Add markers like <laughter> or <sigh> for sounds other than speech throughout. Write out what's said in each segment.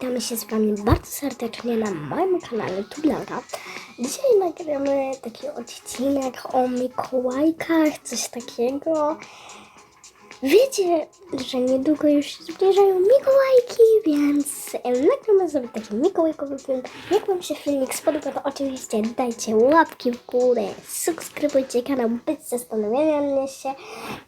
witamy się z Wami bardzo serdecznie na moim kanale Tublara. Dzisiaj nagramy taki odcinek o Mikołajkach, coś takiego. Wiecie, że niedługo już się zbliżają Mikołajki, więc nagramy sobie taki mikołajkowy film. Jak Wam się filmik spodoba, to oczywiście dajcie łapki w górę, subskrybujcie kanał bez zastanawiania się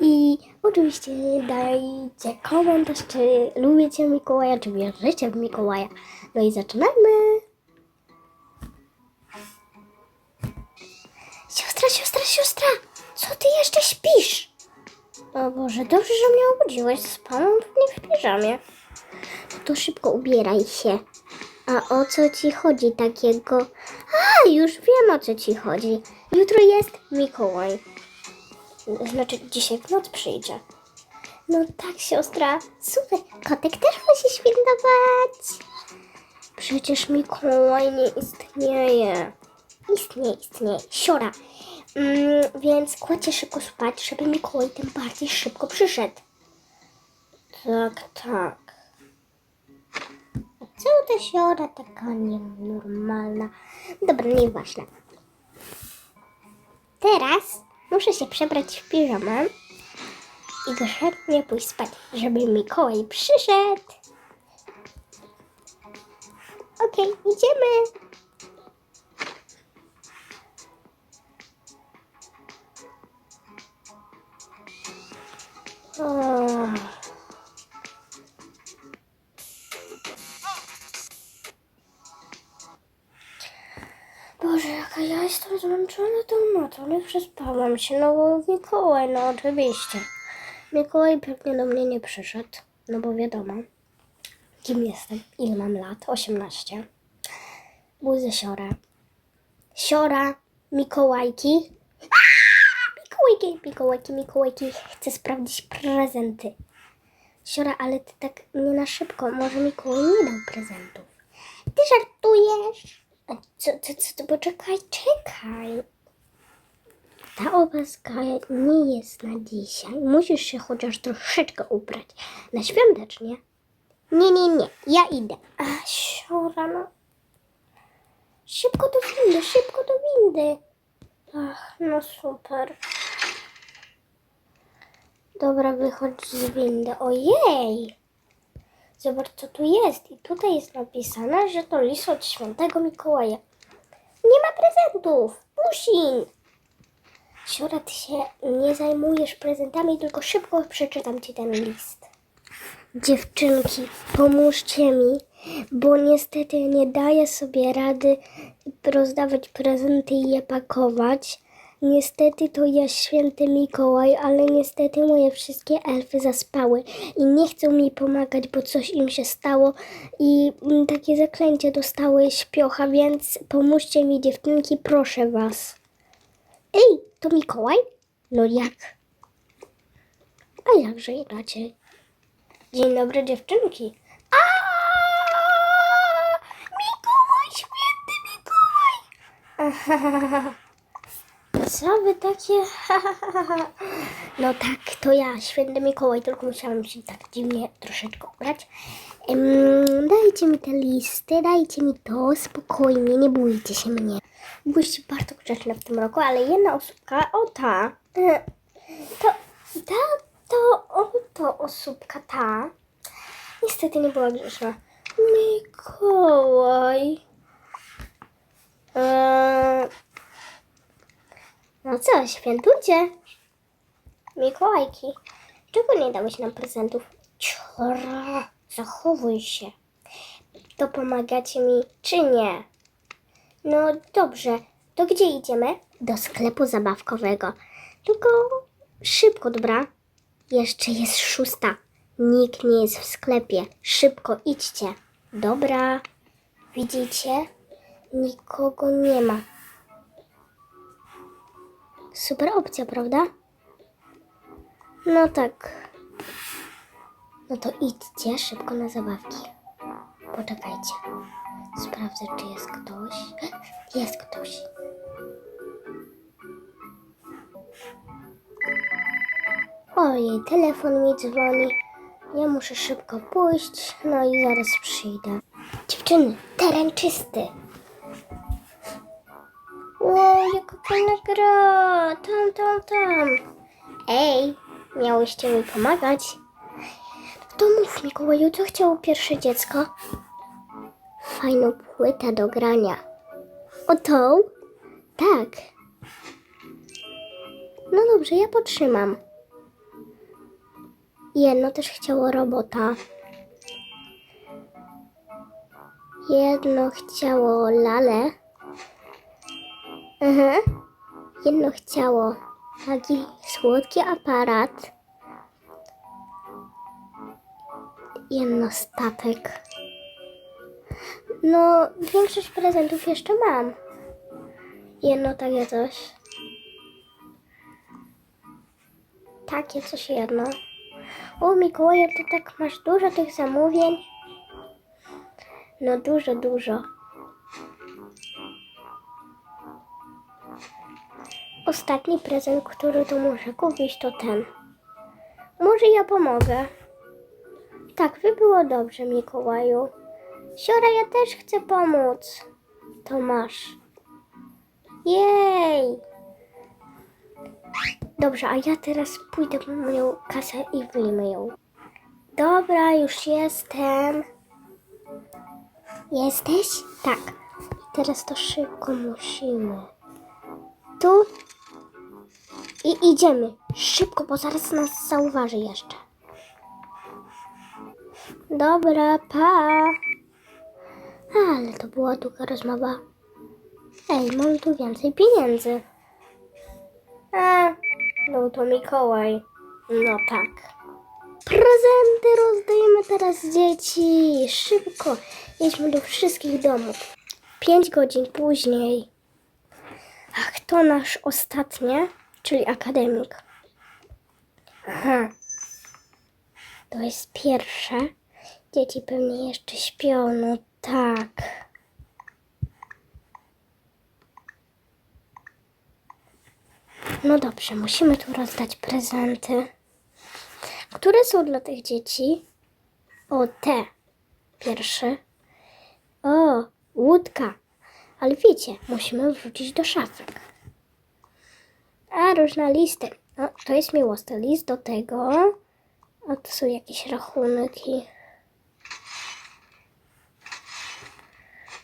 i oczywiście dajcie komentarz, czy lubicie Mikołaja, czy wierzycie w Mikołaja. No i zaczynamy! Siostra, siostra, siostra! Co ty jeszcze śpisz? O Boże, dobrze, że mnie obudziłeś. Spałam pewnie w piżamie. To szybko ubieraj się. A o co ci chodzi takiego? A, już wiem o co ci chodzi. Jutro jest Mikołaj. Znaczy, dzisiaj w noc przyjdzie. No tak, siostra. Super. Kotek też musi świętować. Przecież Mikołaj nie istnieje. Istnieje, istnieje. Siora. Mm, więc kładźcie szybko spać, żeby Mikołaj tym bardziej szybko przyszedł. Tak, tak. A co ta siora taka nienormalna? Dobra, nieważne. Teraz muszę się przebrać w piżamę i doszednie pójść spać, żeby Mikołaj przyszedł. Okej, idziemy. Boże, jaka ja jestem zmęczona tą nocą. Nie przespałam się, no bo Mikołaj, no oczywiście. Mikołaj pewnie do mnie nie przyszedł, no bo wiadomo, kim jestem, ile mam lat, 18. Budzę siorę. Siora, Mikołajki. Mikołajki, Mikołajki, Mikołajki. Chcę sprawdzić prezenty. Siora, ale ty tak nie na szybko. Może Mikołaj nie dał prezentów. Ty żartujesz? Co, co, co, to poczekaj, czekaj. Ta opaska nie jest na dzisiaj. Musisz się chociaż troszeczkę ubrać. Na świątecznie. Nie, nie, nie. Ja idę. A, siora, no. Szybko do windy, szybko do windy. Ach, no super. Dobra, wychodź z windy. Ojej! Zobacz, co tu jest. I tutaj jest napisane, że to list od świętego Mikołaja. Nie ma prezentów! Musin! Siora, ty się nie zajmujesz prezentami, tylko szybko przeczytam ci ten list. Dziewczynki, pomóżcie mi, bo niestety nie daję sobie rady rozdawać prezenty i je pakować. Niestety to ja święty Mikołaj, ale niestety moje wszystkie elfy zaspały i nie chcą mi pomagać, bo coś im się stało i mm, takie zaklęcie dostały śpiocha, więc pomóżcie mi dziewczynki, proszę was. Ej, to Mikołaj? No jak? A jakże inaczej? Dzień dobry dziewczynki. Mikołaj, święty Mikołaj! <laughs> Wy takie? <laughs> No tak, to ja, święty Mikołaj, tylko musiałam się tak dziwnie troszeczkę ubrać. Em, dajcie mi te listy, dajcie mi to, spokojnie, nie bójcie się mnie. Byłyście bardzo grzeczne w tym roku, ale jedna osóbka, o ta, e, to, ta, to, o, to osóbka ta, niestety nie była grzeczna. Mikołaj. Eee, no co, świętujcie. Mikołajki. Czego nie dałeś nam prezentów? Ciora, zachowuj się. To pomagacie mi, czy nie? No dobrze, to gdzie idziemy? Do sklepu zabawkowego. Tylko szybko, dobra? Jeszcze jest szósta. Nikt nie jest w sklepie. Szybko idźcie. Dobra. Widzicie? Nikogo nie ma. Super opcja, prawda? No tak. No to idźcie szybko na zabawki. Poczekajcie. Sprawdzę, czy jest ktoś. <gasps> Jest ktoś. Ojej, telefon mi dzwoni. Ja muszę szybko pójść, no i zaraz przyjdę. Dziewczyny, teren czysty. Wow, jaka fajna gra. Tam, tam, tam. Ej, miałyście mi pomagać. To mów, Mikołaju, co chciało pierwsze dziecko? Fajną płytę do grania. O tą? Tak. No dobrze, ja potrzymam. Jedno też chciało robota. Jedno chciało lalę. Mhm. Jedno chciało taki słodki aparat. Jedno statek. No, większość prezentów jeszcze mam. Jedno takie coś. Takie coś jedno. O Mikołaju, ty tak masz dużo tych zamówień? No dużo, dużo. Ostatni prezent, który tu muszę kupić, to ten. Może ja pomogę. Tak, by było dobrze, Mikołaju. Siora, ja też chcę pomóc. To masz. Jej! Dobrze, a ja teraz pójdę po moją kasę i wyjmę ją. Dobra, już jestem. Jesteś? Tak. Teraz to szybko musimy. Tu. I idziemy. Szybko, bo zaraz nas zauważy jeszcze. Dobra, pa. Ale to była długa rozmowa. Ej, mam tu więcej pieniędzy. A, no to Mikołaj. No tak. Prezenty rozdajemy teraz dzieci. Szybko. Jedźmy do wszystkich domów. Pięć godzin później. Ach, to nasz ostatnie, czyli akademik. Aha. To jest pierwsze. Dzieci pewnie jeszcze śpią, no tak. No dobrze, musimy tu rozdać prezenty. Które są dla tych dzieci? O, te. Pierwsze. O, łódka. Ale wiecie, musimy wrzucić do szafek. A, różne listy. O, to jest miłosny list do tego. A to są jakieś rachunki.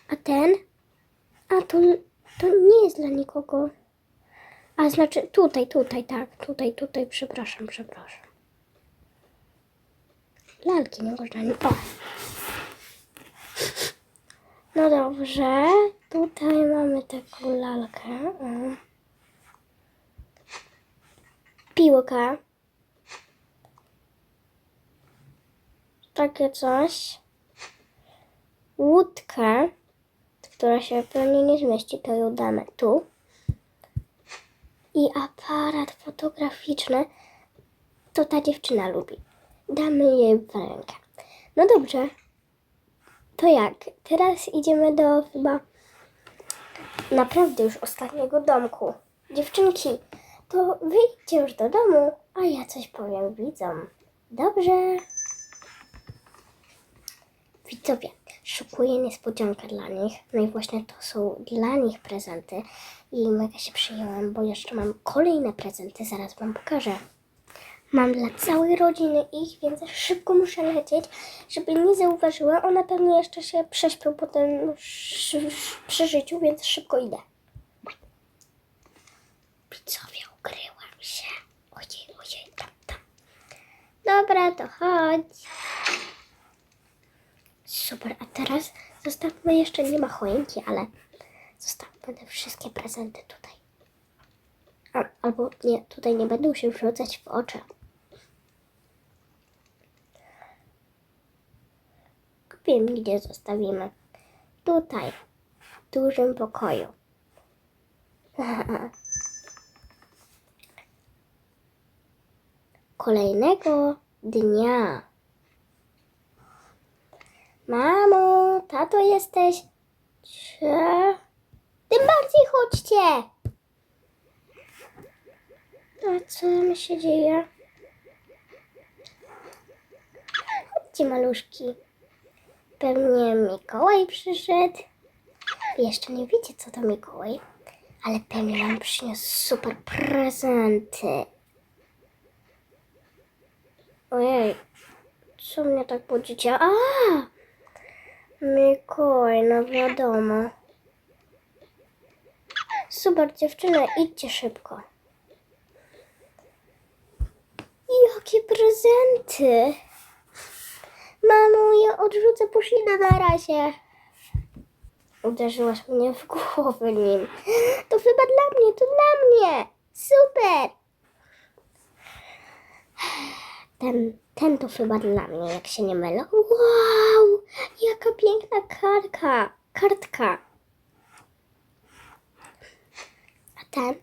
A ten? A to, to nie jest dla nikogo. A znaczy tutaj, tutaj, tak. Tutaj, tutaj, przepraszam, przepraszam. Lalki nie można nie. O! No dobrze. Tutaj mamy taką lalkę. O. Piłkę. Takie coś. Łódkę, która się pewnie nie zmieści, to ją damy tu. I aparat fotograficzny, to ta dziewczyna lubi. Damy jej w rękę. No dobrze. To jak? Teraz idziemy do chyba naprawdę już ostatniego domku. Dziewczynki, to wyjdźcie już do domu, a ja coś powiem widzom. Dobrze. Widzowie, szykuję niespodziankę dla nich. No i właśnie to są dla nich prezenty. I mega się przyjęłam, bo jeszcze mam kolejne prezenty, zaraz wam pokażę. Mam dla całej rodziny ich, więc szybko muszę lecieć, żeby nie zauważyła. One pewnie jeszcze się prześpią po tym sz- sz- przeżyciu, więc szybko idę. Widzowie, ukryłam się. Ojej, ojej, tam, tam. Dobra, to chodź. Super, a teraz zostawmy jeszcze, nie ma choinki, ale zostawmy te wszystkie prezenty tutaj. Albo nie, tutaj nie będą się wrzucać w oczy. Wiem, gdzie zostawimy. Tutaj, w dużym pokoju. <laughs> Kolejnego dnia. Mamo, tato jesteś? Czy? Tym bardziej chodźcie! A co mi się dzieje? Chodźcie, maluszki. Pewnie Mikołaj przyszedł. Jeszcze nie wiecie, co to Mikołaj, ale pewnie nam przyniósł super prezenty. Ojej, co mnie tak budzicie? A! Mikołaj, no wiadomo. Super dziewczyny, idźcie szybko. Jakie prezenty! Mamo, ja odrzucę puszynę na razie. Uderzyłaś mnie w głowę nim. To chyba dla mnie, to dla mnie. Super. Ten, ten to chyba dla mnie, jak się nie mylę. Wow, jaka piękna kartka. Kartka. A ten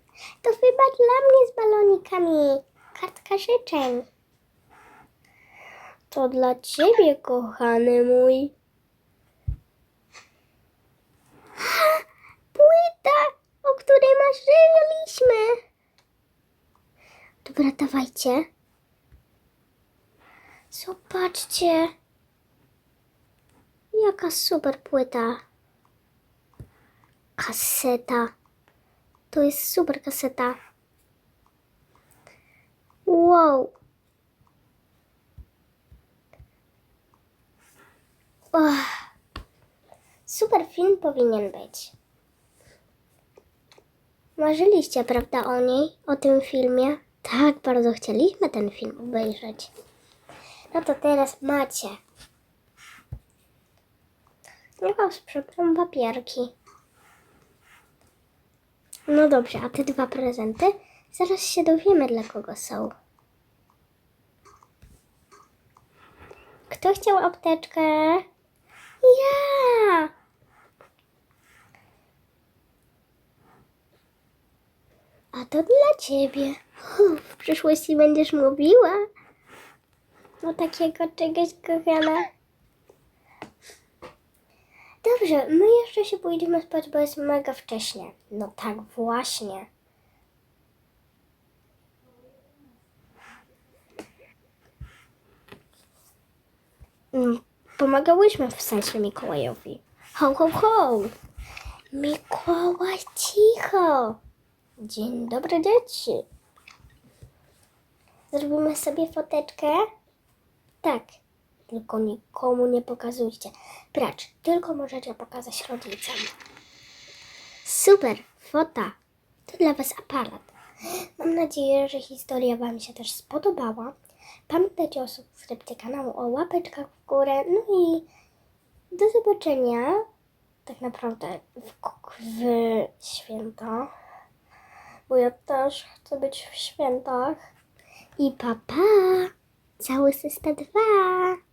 to chyba dla mnie z balonikami. Kartka życzeń. To dla ciebie, kochany mój. <gasps> Płyta, o której marzyliśmy. Dobra, dawajcie. Zobaczcie. Jaka super płyta. Kaseta. To jest super kaseta. Wow. Och. Super film powinien być. Marzyliście, prawda, o niej, o tym filmie? Tak, bardzo chcieliśmy ten film obejrzeć. No to teraz macie. Tylko sprzątam papierki. No dobrze, a te dwa prezenty? Zaraz się dowiemy, dla kogo są. Kto chciał apteczkę? Ja! A to dla ciebie. <laughs> W przyszłości będziesz mówiła. No takiego czegoś kochana. Dobrze, my jeszcze się pójdziemy spać, bo jest mega wcześnie. No tak, właśnie. Mm, Pomagałyśmy w sensie Mikołajowi. Ho, ho, ho! Mikołaj, cicho! Dzień dobry, dzieci. Zrobimy sobie foteczkę? Tak, tylko nikomu nie pokazujcie. Pracz, tylko możecie pokazać rodzicom. Super, fota. To dla Was aparat. Mam nadzieję, że historia Wam się też spodobała. Pamiętajcie o subskrypcji kanału, o łapeczkach w górę. No i do zobaczenia tak naprawdę w, w. Bo ja też chcę być w świętach. I papa! Cały system 2!